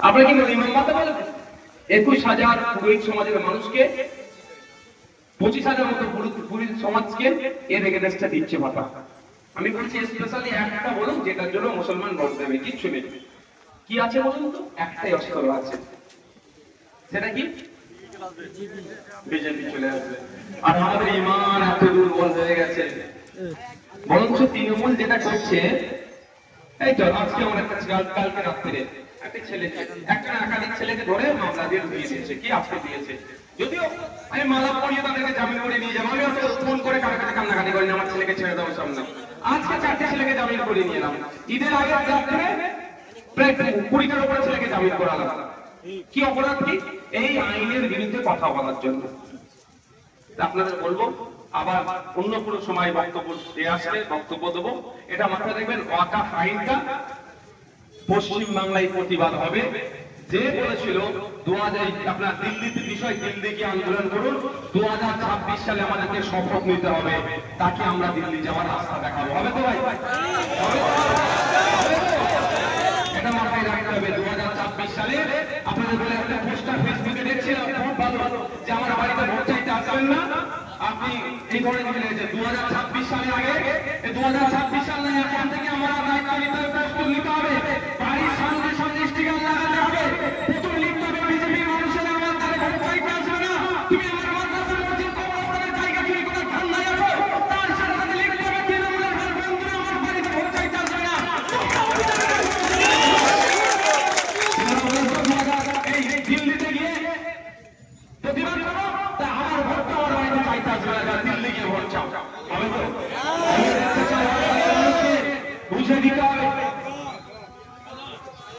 আপনারা কি ইমাম মাতা বলবেন একুশ হাজার পুরোহিত সমাজের মানুষকে, পঁচিশ হাজার মতো পুরোহিত সমাজকে এর এগেনস্টে দিচ্ছে ভাতা আমি বলছি স্পেশালি একটা বলুন, যেটার জন্য মুসলমান ভোট দেবে, কিচ্ছু নেই। কি আছে বলুন তো? একটাই অস্ত্র আছে। সেটা কি? বিজেপি চলে আসবে। আর আমাদের ইমান এত দুর্বল হয়ে গেছে। বরঞ্চ তৃণমূল যেটা করছে, এই তো, আজকে আমার একটা কালকে রাত্রে কি অপরাধ কি? এই আইনের বিরুদ্ধে কথা বলার জন্য। আপনাদের বলব, আবার অন্য কোনো সময় বক্তব্য আসলে বক্তব্য দেবো। এটা মাথায় রাখবেন ওয়াকা আইনটা পশ্চিম বাংলায় প্রতিবাদ হবে। যে বলেছিল দু হাজার আপনার দিল্লিতে বিষয় দিল্লি কি আন্দোলন করুন। দু হাজার ছাব্বিশ সালে আমাদেরকে শপথ নিতে হবে। তাকে আমরা দিল্লি যাওয়ার রাস্তা দেখাবো। হবে তো ভাই? সালে আপনি এই ধরনের দু হাজার ছাব্বিশ সালের আগে দু হাজার ছাব্বিশ সালে এখন থেকে দিল্লিতে গিয়ে প্রতিবাদ করো, তা আমার ভোটটা আমার বাড়িতে চাইতে আসবে না দিল্লি গিয়ে ভোট চাও। হবে তো বুঝে দিতে হবে